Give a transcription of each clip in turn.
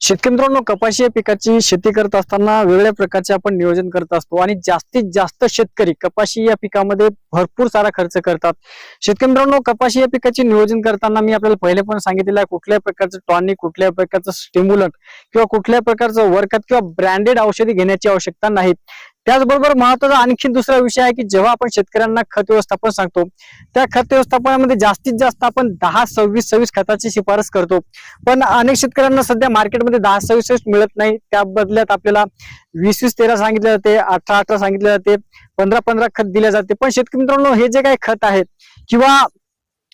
शेतकरी मित्रांनो कपाशी या पिकाची शेती करत असताना वेगळ्या प्रकारचे आपण नियोजन करत असतो आणि जास्तीत जास्त शेतकरी कपाशी या पिकामध्ये भरपूर सारा खर्च करतात. शेतकरी मित्रांनो कपाशी या पिकाचे नियोजन करताना मी आपल्याला पहिले पण सांगितलेलं आहे कुठल्याही प्रकारचं टॉनिक कुठल्या प्रकारचं स्टिम्युलंट किंवा कुठल्या प्रकारचं वर्कआउट किंवा ब्रँडेड औषधी घेण्याची आवश्यकता नाही. त्याचबरोबर महत्त्वाचा आणखी दुसरा विषय आहे की जेव्हा आपण शेतकऱ्यांना खत व्यवस्थापन सांगतो त्या खत व्यवस्थापनामध्ये जास्तीत जास्त आपण दहा सव्वीस सव्वीस खताची शिफारस करतो. पण अनेक शेतकऱ्यांना सध्या मार्केटमध्ये दहा सव्वीस सव्वीस मिळत नाही. त्या बदल्यात आपल्याला वीस वीस तेरा सांगितले जाते अठरा अठरा सांगितले जाते पंधरा पंधरा खत दिले जाते. पण शेतकरी मित्रांनो हे जे काही खत आहेत किंवा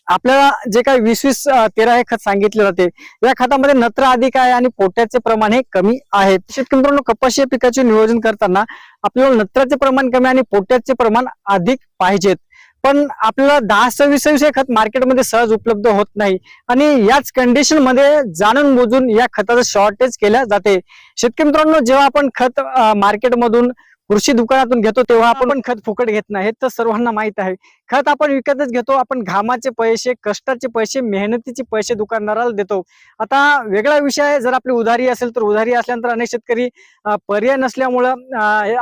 आपल्याला जे काही वीस वीस तेरा हे खत सांगितले जाते या खतामध्ये नत्र अधिक आहे आणि पोट्याचे प्रमाण हे कमी आहे. शेतकरी मित्रांनो कपाशी या पिकाचे नियोजन करताना आपल्याला नत्राचे प्रमाण कमी आणि पोट्याचे प्रमाण अधिक पाहिजेत. पण आपल्याला दहा सव्वीस सव्वीस हे खत मार्केटमध्ये सहज उपलब्ध होत नाही आणि याच कंडिशनमध्ये जाणून बुजून या खताचं शॉर्टेज केल्या जाते. शेतकरी मित्रांनो जेव्हा आपण खत अं, मार्केटमधून कृषी दुकानातून घेतो तेव्हा आपण खत फुकट घेत नाही हे तर सर्वांना माहीत आहे. खत आपण विकतच घेतो आपण घामाचे पैसे कष्टाचे पैसे मेहनतीचे पैसे दुकानदाराला देतो. आता वेगळा विषय आहे जर आपली उधारी असेल तर उधारी असल्यानंतर अनेक शेतकरी पर्याय नसल्यामुळं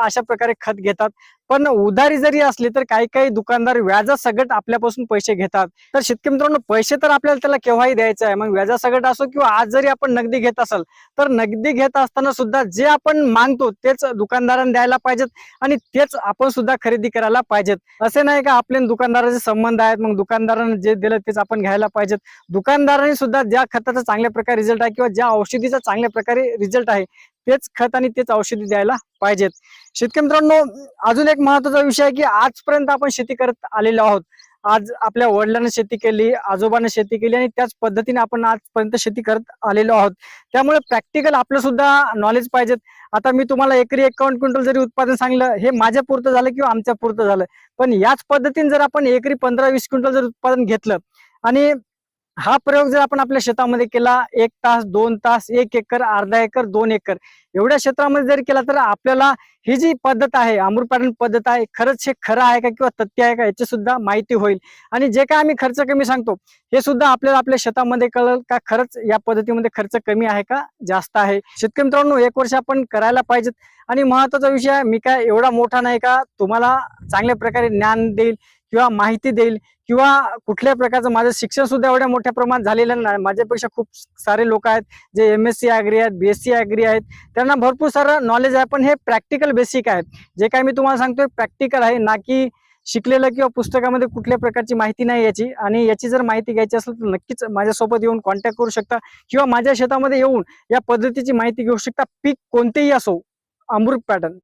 अशा प्रकारे खत घेतात. पण उधारी जरी असली तर काही काही दुकानदार व्याजासकट आपल्यापासून पैसे घेतात. तर शेतकरी मित्रांनो पैसे तर आपल्याला त्याला केव्हाही द्यायचे आहे. मग व्याजासकट असो किंवा आज जरी आपण नगदी घेत असाल तर नगदी घेत असताना सुद्धा जे आपण मागतो तेच दुकानदारांना द्यायला पाहिजेत आणि तेच आपण सुद्धा खरेदी करायला पाहिजेत. असे नाही का आपले दुकानदाराचे संबंध आहेत मग दुकानदारांना जे दिलं तेच आपण घ्यायला पाहिजेत. दुकानदारांनी सुद्धा ज्या खताचा चांगल्या प्रकारे रिझल्ट आहे किंवा ज्या औषधीचा चांगल्या प्रकारे रिझल्ट आहे तेच खत आणि तेच औषधी द्यायला पाहिजेत. शेतकरी मित्रांनो अजून एक महत्त्वाचा विषय आहे की आजपर्यंत आपण शेती करत आलेलो आहोत. आज आपल्या वडिलांनी शेती केली आजोबांना शेती केली आणि त्याच पद्धतीने आपण आजपर्यंत शेती करत आलेलो आहोत. त्यामुळे प्रॅक्टिकल आपलं सुद्धा नॉलेज पाहिजेत. आता मी तुम्हाला एकरी एकावन्न क्विंटल जरी उत्पादन सांगलं हे माझ्या पुरतं झालं किंवा आमच्या पुरतं झालं. पण याच पद्धतीने जर आपण एकरी पंधरा वीस क्विंटल जर उत्पादन घेतलं आणि हा प्रयोग जर आपण आपल्या शेतामध्ये केला एक तास दोन तास एक एकर अर्धा एकर दोन एकर एवढ्या क्षेत्रामध्ये जर केला तर आपल्याला ही जी पद्धत आहे अमृतपालन पद्धत आहे खरंच हे खरं आहे का किंवा तथ्य आहे का याची सुद्धा माहिती होईल. आणि जे काय आम्ही खर्च कमी सांगतो हे सुद्धा आपल्याला आपल्या शेतामध्ये कळेल का खरंच या पद्धतीमध्ये खर्च कमी आहे का जास्त आहे. शेतकरी मित्रांनो एक वर्ष आपण करायला पाहिजेत. आणि महत्त्वाचा विषय मी काय एवढा मोठा नाही का तुम्हाला चांगल्या प्रकारे ज्ञान देईल. किंवा माहिती देईल किंवा कुठल्या प्रकारचं माझं शिक्षण सुद्धा एवढ्या मोठ्या प्रमाणात झालेलं नाही. माझ्यापेक्षा खूप सारे लोक आहेत जे एम एस सी ॲग्री आहेत बी एस सी ॲग्री आहेत. त्यांना भरपूर सारं नॉलेज आहे. पण हे प्रॅक्टिकल बेसिक आहेत. जे काय मी तुम्हाला सांगतोय प्रॅक्टिकल आहे. ना की शिकलेलं किंवा पुस्तकामध्ये कुठल्या प्रकारची माहिती नाही याची. आणि याची जर माहिती घ्यायची असेल तर नक्कीच माझ्यासोबत येऊन कॉन्टॅक्ट करू शकता. किंवा माझ्या शेतामध्ये येऊन या पद्धतीची माहिती घेऊ शकता. पीक कोणतेही असो अमृत पॅटर्न